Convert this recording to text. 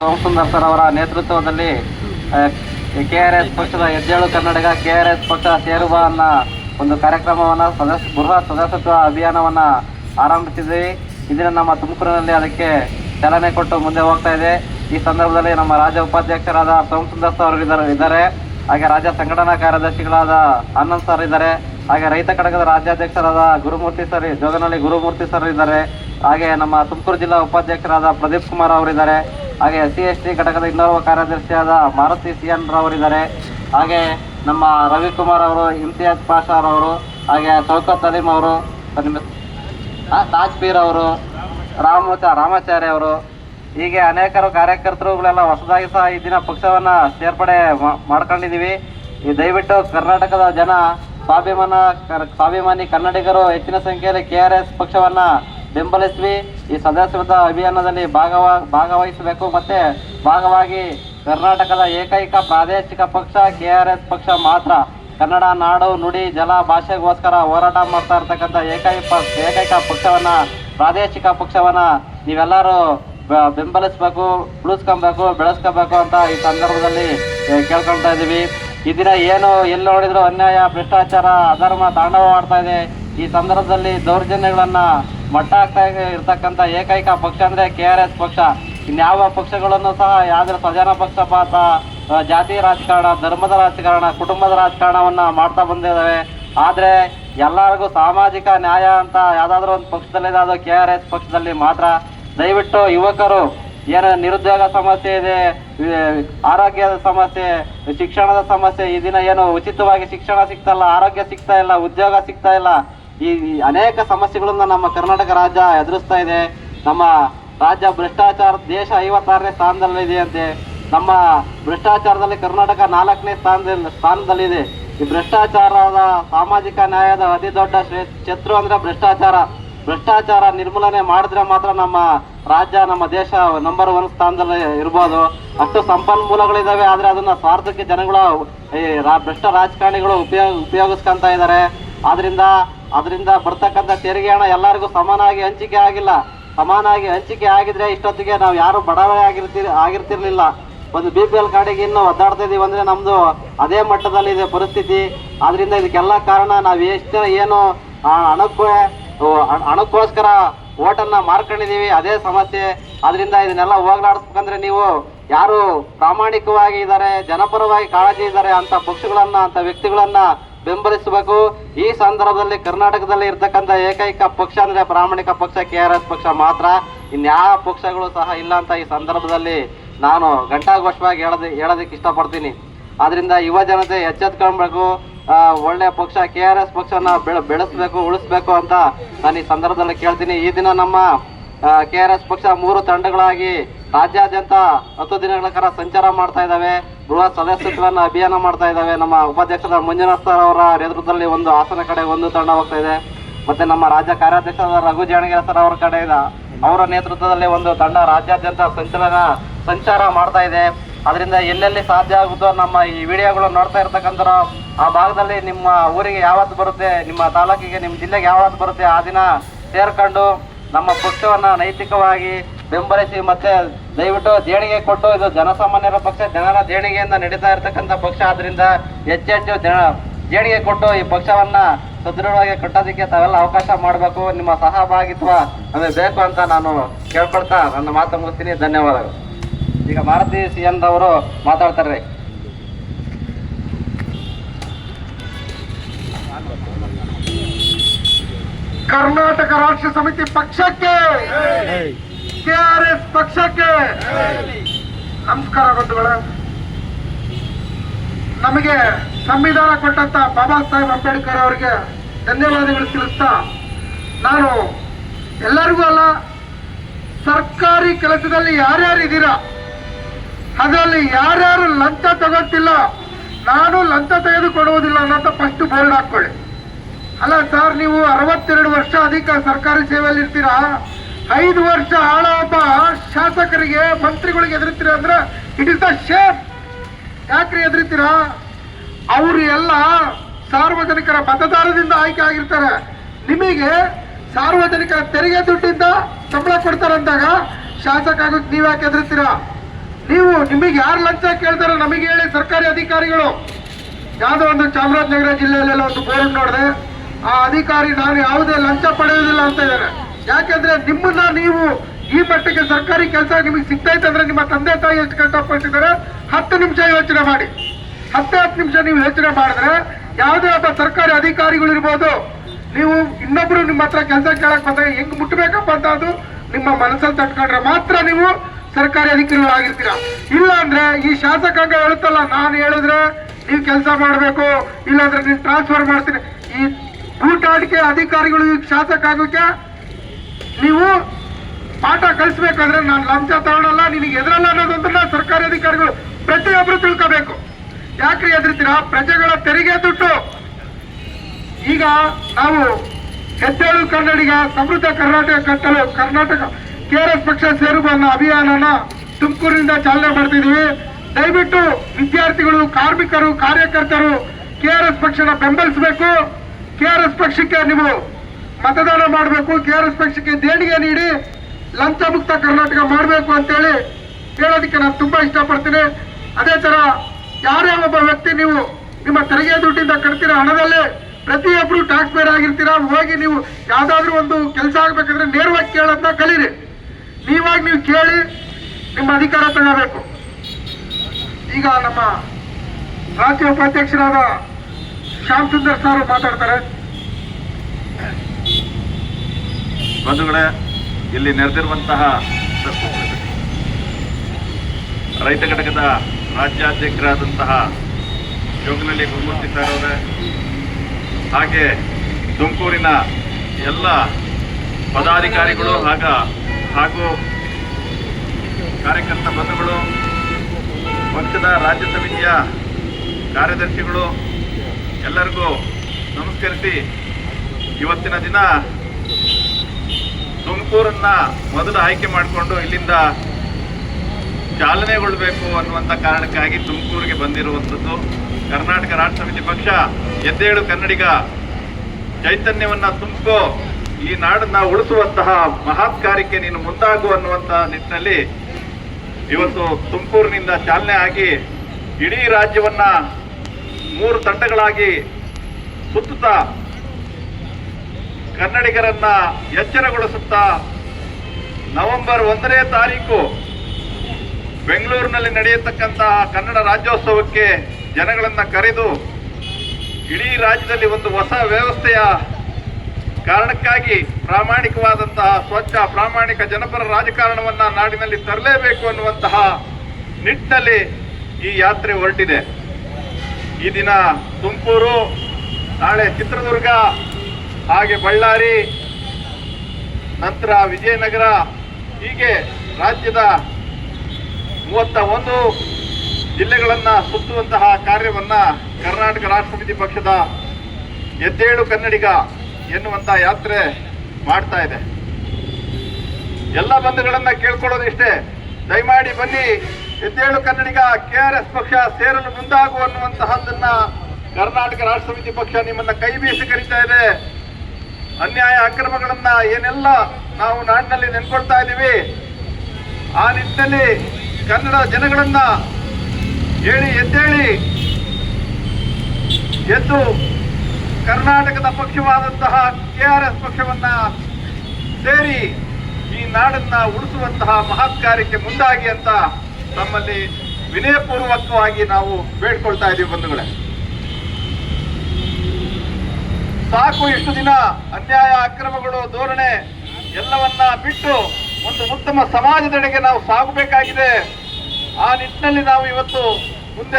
Somasundar sir ಅವರ ನೇತೃತ್ವದಲ್ಲಿ K R S ಪಕ್ಷದ ಎದ್ದೇಳು ಕನ್ನಡಿಗ ಕೆ ಆರ್ ಎಸ್ ಪಕ್ಷ ಸೇರುವ ಅನ್ನೋ ಒಂದು ಕಾರ್ಯಕ್ರಮವನ್ನು ಸದಸ್ಯ ಬೃಹತ್ ಸದಸ್ಯತ್ವ ಅಭಿಯಾನವನ್ನ ಆರಂಭಿಸಿದ್ವಿ. ಇದನ್ನ ನಮ್ಮ ತುಮಕೂರಿನಲ್ಲಿ ಅದಕ್ಕೆ ಚಾಲನೆ ಕೊಟ್ಟು ಮುಂದೆ ಹೋಗ್ತಾ ಇದೆ. ಈ ಸಂದರ್ಭದಲ್ಲಿ ನಮ್ಮ ರಾಜ್ಯ ಉಪಾಧ್ಯಕ್ಷರಾದ ಸೋಮಸುಂದರ್ ಸರ್ ಅವರು ಇದ್ದಾರೆ ಹಾಗೆ ರಾಜ್ಯ ಸಂಘಟನಾ ಕಾರ್ಯದರ್ಶಿಗಳಾದ ಆನಂದ್ ಸರ್ ಇದ್ದಾರೆ. ಹಾಗೆ ರೈತ ಕಡಗದ ರಾಜ್ಯಾಧ್ಯಕ್ಷರಾದ ಗುರುಮೂರ್ತಿ ಸರ್, ಜೋಗನಹಳ್ಳಿ ಗುರುಮೂರ್ತಿ ಸರ್ ಇದ್ದಾರೆ. ಹಾಗೆ ನಮ್ಮ ತುಮಕೂರು ಜಿಲ್ಲಾ ಉಪಾಧ್ಯಕ್ಷರಾದ ಪ್ರದೀಪ್ ಕುಮಾರ್ ಅವರಿದ್ದಾರೆ ಹಾಗೆ ಸಿ ಎಸ್ ಟಿ ಘಟಕದ ಇನ್ನೋರ್ವ ಕಾರ್ಯದರ್ಶಿಯಾದ ಮಾರುತಿ ಸಿ ಎನ್ ರವರಿದ್ದಾರೆ. ಹಾಗೆ ನಮ್ಮ ರವಿಕುಮಾರ್ ಅವರು, ಇಮ್ತಿಯಾಜ್ ಪಾಷಾರ್ ಅವರು, ಹಾಗೆ ಶೌಕತ್ ಅಲೀಮ್ ಅವರು ತಾಜ್ಪೀರ್ ತಾಜ್ ಪೀರ್ ಅವರು, ರಾಮ, ರಾಮಾಚಾರ್ಯ ಅವರು, ಹೀಗೆ ಅನೇಕರು ಕಾರ್ಯಕರ್ತರುಗಳೆಲ್ಲ ಹೊಸದಾಗಿ ಸಹ ಈ ದಿನ ಪಕ್ಷವನ್ನು ಸೇರ್ಪಡೆ ಮಾಡ್ಕೊಂಡಿದ್ದೀವಿ. ಈ ದಯವಿಟ್ಟು ಕರ್ನಾಟಕದ ಜನ ಸ್ವಾಭಿಮಾನ ಸ್ವಾಭಿಮಾನಿ ಕನ್ನಡಿಗರು ಹೆಚ್ಚಿನ ಸಂಖ್ಯೆಯಲ್ಲಿ ಕೆ ಆರ್ ಎಸ್ ಪಕ್ಷವನ್ನ ಬೆಂಬಲಿಸಿ ಈ ಸದಸ್ಯತ್ವ ಅಭಿಯಾನದಲ್ಲಿ ಭಾಗವ, ಭಾಗವಹಿಸಬೇಕು ಮತ್ತೆ ಭಾಗವಾಗಿ ಕರ್ನಾಟಕದ ಏಕೈಕ ಪ್ರಾದೇಶಿಕ ಪಕ್ಷ ಕೆ ಆರ್ ಎಸ್ ಪಕ್ಷ ಮಾತ್ರ. ಕನ್ನಡ ನಾಡು, ನುಡಿ, ಜಲ ಭಾಷೆಗೋಸ್ಕರ ಹೋರಾಟ ಮಾಡ್ತಾ ಇರ್ತಕ್ಕಂಥ ಏಕೈಕ ಏಕೈಕ ಪಕ್ಷವನ್ನ, ಪ್ರಾದೇಶಿಕ ಪಕ್ಷವನ್ನ ನೀವೆಲ್ಲರೂ ಬೆಂಬಲಿಸ್ಬೇಕು, ಉಳಿಸ್ಕೊಬೇಕು, ಬೆಳೆಸ್ಕೋಬೇಕು ಅಂತ ಈ ಸಂದರ್ಭದಲ್ಲಿ ಕೇಳ್ಕೊಳ್ತಾ ಇದ್ದೀವಿ. ಈ ದಿನ ಏನು ಎಲ್ಲಿ ನೋಡಿದ್ರು ಅನ್ಯಾಯ, ಭ್ರಷ್ಟಾಚಾರ, ಅಧರ್ಮ ತಾಂಡವ ಮಾಡ್ತಾ ಇದೆ. ಈ ಸಂದರ್ಭದಲ್ಲಿ ದೌರ್ಜನ್ಯಗಳನ್ನ ಮಟ್ಟ ಆಗ್ತಾ ಇರ್ತಕ್ಕಂಥ ಏಕೈಕ ಪಕ್ಷ ಅಂದರೆ ಕೆ ಆರ್ ಎಸ್ ಪಕ್ಷ. ಇನ್ಯಾವ ಪಕ್ಷಗಳನ್ನು ಸಹ ಯಾವುದೇ ಸ್ವಜನ ಪಕ್ಷಪಾತ ಜಾತಿ ರಾಜಕಾರಣ, ಧರ್ಮದ ರಾಜಕಾರಣ, ಕುಟುಂಬದ ರಾಜಕಾರಣವನ್ನು ಮಾಡ್ತಾ ಬಂದಿದ್ದಾವೆ ಆದರೆ ಎಲ್ಲರಿಗೂ ಸಾಮಾಜಿಕ ನ್ಯಾಯ ಅಂತ ಯಾವುದಾದ್ರೂ ಒಂದು ಪಕ್ಷದಲ್ಲಿದೆ ಅದು ಕೆ ಆರ್ ಎಸ್ ಪಕ್ಷದಲ್ಲಿ ಮಾತ್ರ. ದಯವಿಟ್ಟು ಯುವಕರು, ಏನು ನಿರುದ್ಯೋಗ ಸಮಸ್ಯೆ ಇದೆ ಆರೋಗ್ಯದ ಸಮಸ್ಯೆ, ಶಿಕ್ಷಣದ ಸಮಸ್ಯೆ, ಈ ದಿನ ಏನು ಉಚಿತವಾಗಿ ಶಿಕ್ಷಣ ಸಿಗ್ತಾ ಇಲ್ಲ, ಆರೋಗ್ಯ ಸಿಗ್ತಾ ಇಲ್ಲ, ಉದ್ಯೋಗ ಸಿಗ್ತಾ ಇಲ್ಲ ಈ ಅನೇಕ ಸಮಸ್ಯೆಗಳನ್ನ ನಮ್ಮ ಕರ್ನಾಟಕ ರಾಜ್ಯ ಎದುರಿಸ್ತಾ ಇದೆ. ನಮ್ಮ ರಾಜ್ಯ ಭ್ರಷ್ಟಾಚಾರ, ದೇಶ ಐವತ್ತಾರನೇ ಸ್ಥಾನದಲ್ಲಿದೆಯಂತೆ, ನಮ್ಮ ಭ್ರಷ್ಟಾಚಾರದಲ್ಲಿ ಕರ್ನಾಟಕ ನಾಲ್ಕನೇ ಸ್ಥಾನದಲ್ಲಿ, ಸ್ಥಾನದಲ್ಲಿದೆ. ಈ ಭ್ರಷ್ಟಾಚಾರದ ಸಾಮಾಜಿಕ ನ್ಯಾಯದ ಅತಿ ದೊಡ್ಡ ಶತ್ರು ಅಂದ್ರೆ ಭ್ರಷ್ಟಾಚಾರ. ಭ್ರಷ್ಟಾಚಾರ ನಿರ್ಮೂಲನೆ ಮಾಡಿದ್ರೆ ಮಾತ್ರ ನಮ್ಮ ರಾಜ್ಯ, ನಮ್ಮ ದೇಶ ನಂಬರ್ ಒನ್ ಸ್ಥಾನದಲ್ಲಿ ಇರ್ಬೋದು. ಅಷ್ಟು ಸಂಪನ್ಮೂಲಗಳಿದಾವೆ, ಆದ್ರೆ ಅದನ್ನ ಸ್ವಾರ್ಥಕ್ಕೆ ಜನಗಳು, ಈ ಭ್ರಷ್ಟ ರಾಜಕಾರಣಿಗಳು ಉಪಯೋಗ ಉಪಯೋಗಿಸ್ಕೊಂತ ಇದ್ದಾರೆ ಆದ್ರಿಂದ ಅದರಿಂದ ಬರ್ತಕ್ಕಂಥ ತೆರಿಗೆ ಹಣ ಎಲ್ಲರಿಗೂ ಸಮಾನವಾಗಿ ಹಂಚಿಕೆ ಆಗಿಲ್ಲ. ಸಮಾನವಾಗಿ ಹಂಚಿಕೆ ಆಗಿದ್ರೆ ಇಷ್ಟೊತ್ತಿಗೆ ನಾವು ಯಾರು ಬಡವರೇ ಆಗಿರ್ತೀರಿ ಆಗಿರ್ತಿರ್ಲಿಲ್ಲ. ಒಂದು ಬಿ ಪಿ ಎಲ್ ಕಾರ್ಡಿಗೆ ಇನ್ನು ಒದ್ದಾಡ್ತಾ ಇದೀವಿ ಅಂದ್ರೆ ನಮ್ಮದು ಅದೇ ಮಟ್ಟದಲ್ಲಿ ಇದೆ ಪರಿಸ್ಥಿತಿ. ಆದ್ರಿಂದ ಇದಕ್ಕೆಲ್ಲ ಕಾರಣ ನಾವು ಎಷ್ಟು ಏನು ಹಣಕ್ಕೂ ಹಣಕ್ಕೋಸ್ಕರ ಓಟನ್ನ ಮಾರ್ಕೊಂಡಿದ್ದೀವಿ ಅದೇ ಸಮಸ್ಯೆ. ಅದರಿಂದ ಇದನ್ನೆಲ್ಲ ಹೋಗ್ಲಾಡಿಸ್ಬೇಕಂದ್ರೆ ನೀವು ಯಾರು ಪ್ರಾಮಾಣಿಕವಾಗಿ ಇದ್ದಾರೆ, ಜನಪರವಾಗಿ ಕಾಳಜಿ ಇದ್ದಾರೆ ಅಂತ ಪಕ್ಷಗಳನ್ನ, ಅಂತ ವ್ಯಕ್ತಿಗಳನ್ನ ಬೆಂಬಲಿಸಬೇಕು. ಈ ಸಂದರ್ಭದಲ್ಲಿ ಕರ್ನಾಟಕದಲ್ಲಿ ಇರ್ತಕ್ಕಂಥ ಏಕೈಕ ಪಕ್ಷ ಅಂದ್ರೆ ಪ್ರಾಮಾಣಿಕ ಪಕ್ಷ ಕೆ ಆರ್ ಎಸ್ ಪಕ್ಷ ಮಾತ್ರ. ಇನ್ಯಾವ ಪಕ್ಷಗಳು ಸಹ ಇಲ್ಲ ಅಂತ ಈ ಸಂದರ್ಭದಲ್ಲಿ ನಾನು ಘಂಟಾಘೋಷವಾಗಿ ಹೇಳೋದು, ಹೇಳೋದಕ್ಕೆ ಇಷ್ಟಪಡ್ತೀನಿ. ಆದ್ರಿಂದ ಯುವ ಜನತೆ ಎಚ್ಚೆತ್ಕೊಳ್ಬೇಕು. ಒಳ್ಳೆಯ ಒಳ್ಳೆ ಪಕ್ಷ ಕೆ ಆರ್ ಎಸ್ ಪಕ್ಷನ ಬೆಳ, ಬೆಳೆಸ್ಬೇಕು, ಉಳಿಸ್ಬೇಕು ಅಂತ ನಾನು ಈ ಸಂದರ್ಭದಲ್ಲಿ ಕೇಳ್ತೀನಿ. ಈ ದಿನ ನಮ್ಮ ಕೆ ಆರ್ ಎಸ್ ಪಕ್ಷ ಮೂರು ತಂಡಗಳಾಗಿ ರಾಜ್ಯಾದ್ಯಂತ ಹತ್ತು ದಿನಗಳ ಕಾಲ ಸಂಚಾರ ಮಾಡ್ತಾ ಇದ್ದಾವೆ. ಬೃಹತ್ ಸದಸ್ಯತ್ವವನ್ನು ಅಭಿಯಾನ ಮಾಡ್ತಾ ಇದ್ದಾವೆ. ನಮ್ಮ ಉಪಾಧ್ಯಕ್ಷರ ಮಂಜುನಾಥ್ ಸರ್ ಅವರ ನೇತೃತ್ವದಲ್ಲಿ ಒಂದು ಹಾಸನ ಕಡೆ ಒಂದು ತಂಡ ಹೋಗ್ತಾ ಇದೆ. ಮತ್ತೆ ನಮ್ಮ ರಾಜ್ಯ ಕಾರ್ಯಾಧ್ಯಕ್ಷರಾದ ರಘು ಜಾಣಗೇರ ಸರ್ ಅವರ ಕಡೆ ಇದೆ. ಅವರ ನೇತೃತ್ವದಲ್ಲಿ ಒಂದು ತಂಡ ರಾಜ್ಯಾದ್ಯಂತ ಸಂಚಲನ ಸಂಚಾರ ಮಾಡ್ತಾ ಇದೆ. ಅದರಿಂದ ಎಲ್ಲೆಲ್ಲಿ ಸಾಧ್ಯ ಆಗುತ್ತೋ ನಮ್ಮ ಈ ವಿಡಿಯೋಗಳು ನೋಡ್ತಾ ಇರ್ತಕ್ಕಂಥ ಆ ಭಾಗದಲ್ಲಿ ನಿಮ್ಮ ಊರಿಗೆ ಯಾವತ್ತು ಬರುತ್ತೆ, ನಿಮ್ಮ ತಾಲೂಕಿಗೆ, ನಿಮ್ಮ ಜಿಲ್ಲೆಗೆ ಯಾವತ್ತು ಬರುತ್ತೆ ಆ ದಿನ ಸೇರ್ಕೊಂಡು ನಮ್ಮ ಪಕ್ಷವನ್ನು ನೈತಿಕವಾಗಿ ಬೆಂಬಲಿಸಿ ಮತ್ತೆ ದಯವಿಟ್ಟು ದೇಣಿಗೆ ಕೊಟ್ಟು ಇದು ಜನಸಾಮಾನ್ಯರ ಪಕ್ಷ ಜನರ ದೇಣಿಗೆಯಿಂದ ನಡೀತಾ ಇರತಕ್ಕಂಥ ಪಕ್ಷ ಆದ್ರಿಂದ ಹೆಚ್ಚೆಚ್ಚು ಜನ ದೇಣಿಗೆ ಕೊಟ್ಟು ಈ ಪಕ್ಷವನ್ನ ಸದೃಢವಾಗಿ ಕಟ್ಟೋದಕ್ಕೆ ತಾವೆಲ್ಲ ಅವಕಾಶ ಮಾಡಬೇಕು ನಿಮ್ಮ ಸಹಭಾಗಿತ್ವ ನಮಗೆ ಬೇಕು ಅಂತ ನಾನು ಕೇಳ್ಕೊಳ್ತಾ ನನ್ನ ಮಾತು ಮುಗಿಸ್ತೀನಿ. ಧನ್ಯವಾದಗಳು. ಈಗ ಮಾರುತಿ ಸಿ ಎನ್ ಅವರು ಮಾತಾಡ್ತಾರೆ. ಕರ್ನಾಟಕ ರಾಷ್ಟ್ರ ಸಮಿತಿ ಪಕ್ಷಕ್ಕೆ ಕೆಆರ್ಎಸ್ ಪಕ್ಷಕ್ಕೆ ನಮಸ್ಕಾರ ಬಂಧುಗಳ, ನಮಗೆ ಸಂವಿಧಾನ ಕೊಟ್ಟಂತ ಬಾಬಾ ಸಾಹೇಬ್ ಅಂಬೇಡ್ಕರ್ ಅವರಿಗೆ ಧನ್ಯವಾದಗಳು ತಿಳಿಸ್ತಾ ನಾನು ಎಲ್ಲರಿಗೂ ಅಲ್ಲ, ಸರ್ಕಾರಿ ಕೆಲಸದಲ್ಲಿ ಯಾರ್ಯಾರು ಇದ್ದೀರಾ, ಅದರಲ್ಲಿ ಯಾರ್ಯಾರು ಲಂಚ ತಗೊಳ್ತಿಲ್ಲ, ನಾನು ಲಂಚ ತೆಗೆದುಕೊಡುವುದಿಲ್ಲ ಅನ್ನೋಂತ ಫಸ್ಟ್ ಬೋರ್ಡ್ ಹಾಕ್ಕೊಳ್ಳಿ. ಅಲ್ಲ ಸರ್, ನೀವು ಅರವತ್ತೆರಡು ವರ್ಷ ಅಧಿಕ ಸರ್ಕಾರಿ ಸೇವೆಯಲ್ಲಿ ಇರ್ತೀರಾ ಐದು ವರ್ಷ ಹಾಳಾದ ಶಾಸಕರಿಗೆ ಮಂತ್ರಿಗಳಿಗೆ ಎದುರುತ್ತೀರ ಅಂದ್ರೆ ಇಟ್ ಇಸ್ ದ ಶೇಪ್ ಯಾಕ್ರಿ ಎದುರುತ್ತೀರಾ ಅವರು ಎಲ್ಲ ಸಾರ್ವಜನಿಕರ ಮತದಾರದಿಂದ ಆಯ್ಕೆ ಆಗಿರ್ತಾರೆ. ನಿಮಗೆ ಸಾರ್ವಜನಿಕರ ತೆರಿಗೆ ದುಡ್ಡಿಂದ ಸಂಬಳ ಕೊಡ್ತಾರಂದಾಗ ಶಾಸಕ ಯಾಕೆ ಎದುರಿತಿರಾ ನೀವು ನಿಮಗೆ ಯಾರು ಲಂಚ ಕೇಳ್ತಾರೋ ನಮಗೆ ಹೇಳಿ ಸರ್ಕಾರಿ ಅಧಿಕಾರಿಗಳು. ಯಾವುದೋ ಒಂದು ಚಾಮರಾಜನಗರ ಜಿಲ್ಲೆಯಲ್ಲೆಲ್ಲ ಒಂದು ಬೋರ್ಡ್ ನೋಡಿದೆ, ಆ ಅಧಿಕಾರಿ ನಾನು ಯಾವುದೇ ಲಂಚ ಪಡೆಯುವುದಿಲ್ಲ ಅಂತ ಇದ್ದಾರೆ. ಯಾಕೆಂದ್ರೆ ನಿಮ್ಮನ್ನ ನೀವು ಈ ಮಟ್ಟಿಗೆ ಸರ್ಕಾರಿ ಕೆಲಸ ನಿಮಗೆ ಸಿಗ್ತೈತೆ ಅಂದ್ರೆ ನಿಮ್ಮ ತಂದೆ ತಾಯಿ ಎಷ್ಟು ಕಷ್ಟಪಟ್ಟಿದ್ದಾರೆ ಹತ್ತು ನಿಮಿಷ ಯೋಚನೆ ಮಾಡಿ. ಹತ್ತು ಹತ್ತು ನಿಮಿಷ ನೀವು ಯೋಚನೆ ಮಾಡಿದ್ರೆ ಯಾವುದೇ ಒಬ್ಬ ಸರ್ಕಾರಿ ಅಧಿಕಾರಿಗಳು ಇರ್ಬೋದು, ನೀವು ಇನ್ನೊಬ್ರು ನಿಮ್ಮ ಹತ್ರ ಕೆಲಸ ಕೇಳಕ್ ಬಂದಾಗ ಹೆಂಗ್ ಮುಟ್ಬೇಕಪ್ಪ ಅಂತ ಅದು ನಿಮ್ಮ ಮನಸ್ಸಲ್ಲಿ ತಟ್ಕೊಂಡ್ರೆ ಮಾತ್ರ ನೀವು ಸರ್ಕಾರಿ ಅಧಿಕಾರಿಗಳು ಆಗಿರ್ತೀರಾ. ಇಲ್ಲ ಅಂದ್ರೆ ಈ ಶಾಸಕಾಂಗ ಹೇಳುತ್ತಲ್ಲ, ನಾನು ಹೇಳಿದ್ರೆ ನೀವು ಕೆಲಸ ಮಾಡಬೇಕು, ಇಲ್ಲಾಂದ್ರೆ ನೀವು ಟ್ರಾನ್ಸ್ಫರ್ ಮಾಡ್ತೀನಿ. ಈ ಬೂಟಾಟಿಕೆ ಅಧಿಕಾರಿಗಳು ಶಾಸಕ ಶಾಸಕಾಂಗಕ್ಕೆ ನೀವು ಪಾಠ ಕಲಿಸ್ಬೇಕಾದ್ರೆ ನಾನು ಲಂಚ ತಗೊಳಲ್ಲ, ನಿನಗೆ ಎದುರಲ್ಲ ಅನ್ನೋದೊಂದನ್ನ ಸರ್ಕಾರಿ ಅಧಿಕಾರಿಗಳು ಪ್ರತಿಯೊಬ್ಬರು ತಿಳ್ಕೋಬೇಕು. ಯಾಕ್ರಿ ಎದುರ್ತೀರಾ ಪ್ರಜೆಗಳ ತೆರಿಗೆ ದುಡ್ಡು. ಈಗ ನಾವು ಹೆದ್ದೇಳು ಕನ್ನಡಿಗ, ಸಮೃದ್ಧ ಕರ್ನಾಟಕ ಕಟ್ಟಲು ಕರ್ನಾಟಕ ಕೆ ಆರ್ ಎಸ್ ಪಕ್ಷ ಸೇರುವ ಅಭಿಯಾನನ ತುಮಕೂರಿನಿಂದ ಚಾಲನೆ ಮಾಡ್ತಿದ್ದೀವಿ. ದಯವಿಟ್ಟು ವಿದ್ಯಾರ್ಥಿಗಳು, ಕಾರ್ಮಿಕರು, ಕಾರ್ಯಕರ್ತರು, ಕೆ ಆರ್ ಎಸ್ ಪಕ್ಷನ ಬೆಂಬಲಿಸಬೇಕು. ಎಸ್ ಪಕ್ಷಕ್ಕೆ ನೀವು ಮತದಾನ ಮಾಡಬೇಕು ಕೆ ಆರ್ ಎಸ್ ಪಕ್ಷಕ್ಕೆ ದೇಣಿಗೆ ನೀಡಿ, ಲಂಚ ಮುಕ್ತ ಕರ್ನಾಟಕ ಮಾಡಬೇಕು ಅಂತೇಳಿ ಹೇಳೋದಕ್ಕೆ ನಾನು ತುಂಬಾ ಇಷ್ಟಪಡ್ತೀನಿ. ಅದೇ ಥರ ಯಾರೇ ಒಬ್ಬ ವ್ಯಕ್ತಿ ನೀವು ನಿಮ್ಮ ತೆರಿಗೆ ದುಡ್ಡಿಂದ ಕಟ್ತೀರ ಹಣದಲ್ಲೇ, ಪ್ರತಿಯೊಬ್ರು ಟ್ಯಾಕ್ಸ್ ಪೇರ್ ಆಗಿರ್ತೀರಾ, ಹೋಗಿ ನೀವು ಯಾವುದಾದ್ರೂ ಒಂದು ಕೆಲಸ ಆಗ್ಬೇಕಂದ್ರೆ ನೇರವಾಗಿ ಕೇಳೋದನ್ನ ಕಲೀರಿ. ನೀವಾಗಿ ನೀವು ಕೇಳಿ ನಿಮ್ಮ ಅಧಿಕಾರ ತಗೋಬೇಕು ಈಗ ನಮ್ಮ ರಾಜ್ಯ ಉಪಾಧ್ಯಕ್ಷರಾದ ಶ್ಯಾಮ್ ಸುಂದರ್ ಸರ್ ಮಾತಾಡ್ತಾರೆ. ಬಂಧುಗಳೇ, ಇಲ್ಲಿ ನೆರೆದಿರುವಂತಹ ರೈತ ಘಟಕದ ರಾಜ್ಯಾಧ್ಯಕ್ಷರಾದಂತಹ ಜೋಗನಹಳ್ಳಿ ಗುರುಮೂರ್ತಿ ಸರ್ ಅವರೇ, ಹಾಗೆ ತುಮಕೂರಿನ ಎಲ್ಲ ಪದಾಧಿಕಾರಿಗಳು ಆಗ ಹಾಗೂ ಕಾರ್ಯಕರ್ತ ಬಂಧುಗಳು, ಪಕ್ಷದ ರಾಜ್ಯ ಸಮಿತಿಯ ಕಾರ್ಯದರ್ಶಿಗಳು ಎಲ್ಲರಿಗೂ ನಮಸ್ಕರಿಸಿ ಇವತ್ತಿನ ದಿನ ತುಮಕೂರನ್ನ ಮೊದಲು ಆಯ್ಕೆ ಮಾಡಿಕೊಂಡು ಇಲ್ಲಿಂದ ಚಾಲನೆಗೊಳ್ಳಬೇಕು ಅನ್ನುವಂಥ ಕಾರಣಕ್ಕಾಗಿ ತುಮಕೂರಿಗೆ ಬಂದಿರುವಂಥದ್ದು. ಕರ್ನಾಟಕ ರಾಷ್ಟ್ರ ಸಮಿತಿ ಪಕ್ಷ ಎದ್ದೇಳು ಕನ್ನಡಿಗ ಚೈತನ್ಯವನ್ನ ತುಂಬಿಕೊ ಈ ನಾಡನ್ನ ಉಳಿಸುವಂತಹ ಮಹತ್ ಕಾರ್ಯಕ್ಕೆ ನೀನು ಮುಂದಾಗು ಅನ್ನುವಂಥ ನಿಟ್ಟಿನಲ್ಲಿ ಇವತ್ತು ತುಮಕೂರಿನಿಂದ ಚಾಲನೆ ಆಗಿ ಇಡೀ ರಾಜ್ಯವನ್ನ ಮೂರು ತಂಡಗಳಾಗಿ ಸುತ್ತುತ್ತಾ ಕನ್ನಡಿಗರನ್ನ ಎಚ್ಚರಗೊಳಿಸುತ್ತಾ ನವೆಂಬರ್ ಒಂದನೇ ತಾರೀಕು ಬೆಂಗಳೂರಿನಲ್ಲಿ ನಡೆಯತಕ್ಕಂತಹ ಕನ್ನಡ ರಾಜ್ಯೋತ್ಸವಕ್ಕೆ ಜನಗಳನ್ನ ಕರೆದು ಇಡೀ ರಾಜ್ಯದಲ್ಲಿ ಒಂದು ಹೊಸ ವ್ಯವಸ್ಥೆಯ ಕಾರಣಕ್ಕಾಗಿ ಪ್ರಾಮಾಣಿಕವಾದಂತಹ ಸ್ವಚ್ಛ, ಪ್ರಾಮಾಣಿಕ ಜನಪರ ರಾಜಕಾರಣವನ್ನ ನಾಡಿನಲ್ಲಿ ತರಲೇಬೇಕು ಅನ್ನುವಂತಹ ನಿಟ್ಟಿನಲ್ಲಿ ಈ ಯಾತ್ರೆ ಹೊರಟಿದೆ. ಈ ದಿನ ತುಮಕೂರು, ನಾಳೆ ಚಿತ್ರದುರ್ಗ ಹಾಗೆ ಬಳ್ಳಾರಿ, ನಂತರ ವಿಜಯನಗರ, ಹೀಗೆ ರಾಜ್ಯದ ಮೂವತ್ತ ಒಂದು ಜಿಲ್ಲೆಗಳನ್ನು ಸುತ್ತುವಂತಹ ಕಾರ್ಯವನ್ನ ಕರ್ನಾಟಕ ರಾಷ್ಟ್ರ ಸಮಿತಿ ಪಕ್ಷದ ಎದ್ದೇಳು ಕನ್ನಡಿಗ ಎನ್ನುವಂಥ ಯಾತ್ರೆ ಮಾಡ್ತಾ ಇದೆ. ಎಲ್ಲ ಬಂಧುಗಳನ್ನು ಕೇಳ್ಕೊಳ್ಳೋದು ಇಷ್ಟೇ ದಯಮಾಡಿ ಬನ್ನಿ, ಎದ್ದೇಳು ಕನ್ನಡಿಗ ಕೆ ಆರ್ ಎಸ್ ಪಕ್ಷ ಸೇರಲು ಮುಂದಾಗುವ ಅನ್ನುವಂತಹದ್ದನ್ನ ಕರ್ನಾಟಕ ರಾಷ್ಟ್ರ ಸಮಿತಿ ಪಕ್ಷ ನಿಮ್ಮನ್ನ ಕೈ ಬೀಸಿ ಕರೀತಾ ಇದೆ. ಅನ್ಯಾಯ ಅಕ್ರಮಗಳನ್ನ ಏನೆಲ್ಲ ನಾವು ನಾಡಿನಲ್ಲಿ ನೆನ್ಕೊಳ್ತಾ ಇದ್ದೀವಿ, ಆ ನಿಟ್ಟಿನಲ್ಲಿ ಕನ್ನಡ ಜನಗಳನ್ನ ಹೇಳಿ, ಎದ್ದೇಳಿ ಎದ್ದು ಕರ್ನಾಟಕದ ಪಕ್ಷವಾದಂತಹ ಕೆ ಆರ್ ಎಸ್ ಪಕ್ಷವನ್ನ ಸೇರಿ ಈ ನಾಡನ್ನ ಉಳಿಸುವಂತಹ ಮಹತ್ ಕಾರ್ಯಕ್ಕೆ ಮುಂದಾಗಿ ಅಂತ ನಮ್ಮಲ್ಲಿ ವಿನಯಪೂರ್ವಕವಾಗಿ ನಾವು ಬೇಡ್ಕೊಳ್ತಾ ಇದ್ದೀವಿ ಬಂಧುಗಳೇ. ಸಾಕು ಇಷ್ಟು ದಿನ ಅನ್ಯಾಯ, ಅಕ್ರಮಗಳು, ಧೋರಣೆ ಎಲ್ಲವನ್ನ ಬಿಟ್ಟು ಒಂದು ಉತ್ತಮ ಸಮಾಜದೆಡೆಗೆ ನಾವು ಸಾಗಬೇಕಾಗಿದೆ. ಆ ನಿಟ್ಟಿನಲ್ಲಿ ನಾವು ಇವತ್ತು